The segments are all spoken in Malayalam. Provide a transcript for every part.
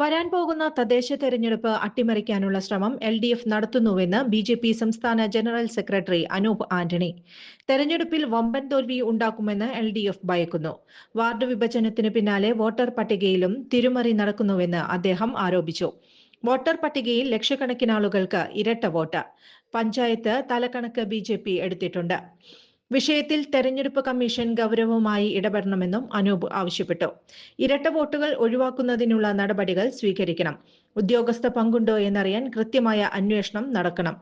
വരാൻ പോകുന്ന തദ്ദേശ തെരഞ്ഞെടുപ്പ് അട്ടിമറിക്കാനുള്ള ശ്രമം എൽ ഡി എഫ് നടത്തുന്നുവെന്ന് ബി ജെ പി സംസ്ഥാന ജനറൽ സെക്രട്ടറി അനൂപ് ആന്റണി. തെരഞ്ഞെടുപ്പിൽ വമ്പൻ തോൽവി ഉണ്ടാക്കുമെന്ന് എൽ ഡി എഫ് ഭയക്കുന്നു. വാർഡ് വിഭജനത്തിന് പിന്നാലെ വോട്ടർ പട്ടികയിലും തിരുമറി നടക്കുന്നുവെന്ന് അദ്ദേഹം ആരോപിച്ചു. വോട്ടർ പട്ടികയിൽ ലക്ഷക്കണക്കിന് ആളുകൾക്ക് ഇരട്ട വോട്ട്. പഞ്ചായത്ത് തലക്കണക്ക് ബി എടുത്തിട്ടുണ്ട്. വിഷയത്തിൽ തെരഞ്ഞെടുപ്പ് കമ്മീഷൻ ഗൗരവമായി ഇടപെടണമെന്നും അനൂപ് ആവശ്യപ്പെട്ടു. ഇരട്ട വോട്ടുകൾ ഒഴിവാക്കുന്നതിനുള്ള നടപടികൾ സ്വീകരിക്കണം. ഉദ്യോഗസ്ഥ പങ്കുണ്ടോ എന്നറിയാൻ കൃത്യമായ അന്വേഷണം നടക്കണം.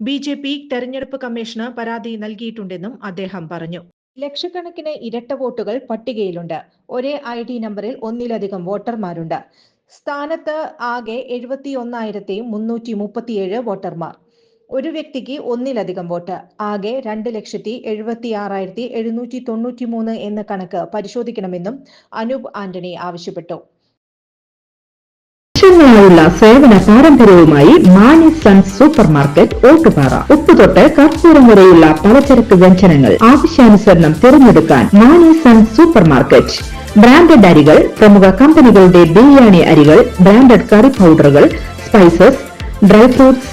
ബി ജെ പി തെരഞ്ഞെടുപ്പ് കമ്മീഷന് പരാതി നൽകിയിട്ടുണ്ടെന്നും അദ്ദേഹം പറഞ്ഞു. ലക്ഷക്കണക്കിന് ഇരട്ട വോട്ടുകൾ പട്ടികയിലുണ്ട്. ഒരേ ഐ ഡി നമ്പറിൽ ഒന്നിലധികം വോട്ടർമാരുണ്ട്. സ്ഥാനത്ത് ആകെ എഴുപത്തി ഒന്നായിരത്തി മുന്നൂറ്റി മുപ്പത്തിയേഴ് വോട്ടർമാർ. ഒരു വ്യക്തിക്ക് ഒന്നിലധികം വോട്ട് ആകെ രണ്ട് ലക്ഷത്തി എഴുപത്തി ആറായിരത്തി എഴുന്നൂറ്റി തൊണ്ണൂറ്റി മൂന്ന് എന്ന കണക്ക് പരിശോധിക്കണമെന്നും അനൂപ് ആന്റണി ആവശ്യപ്പെട്ടു. വർഷങ്ങളായുള്ള സേവന പാരമ്പര്യവുമായി Mani sons super market Ottupara. ഉപ്പുതൊട്ട് കർപ്പൂരം വരെയുള്ള പലചരക്ക് വ്യഞ്ജനങ്ങൾ ആവശ്യാനുസരണം തിരഞ്ഞെടുക്കാൻ Mani sons super market branded അരികൾ പ്രമുഖ കമ്പനികളുടെ ബിരിയാണി അരികൾ ബ്രാൻഡഡ് കറി പൗഡറുകൾ സ്പൈസസ് ഡ്രൈ ഫ്രൂട്ട്സ്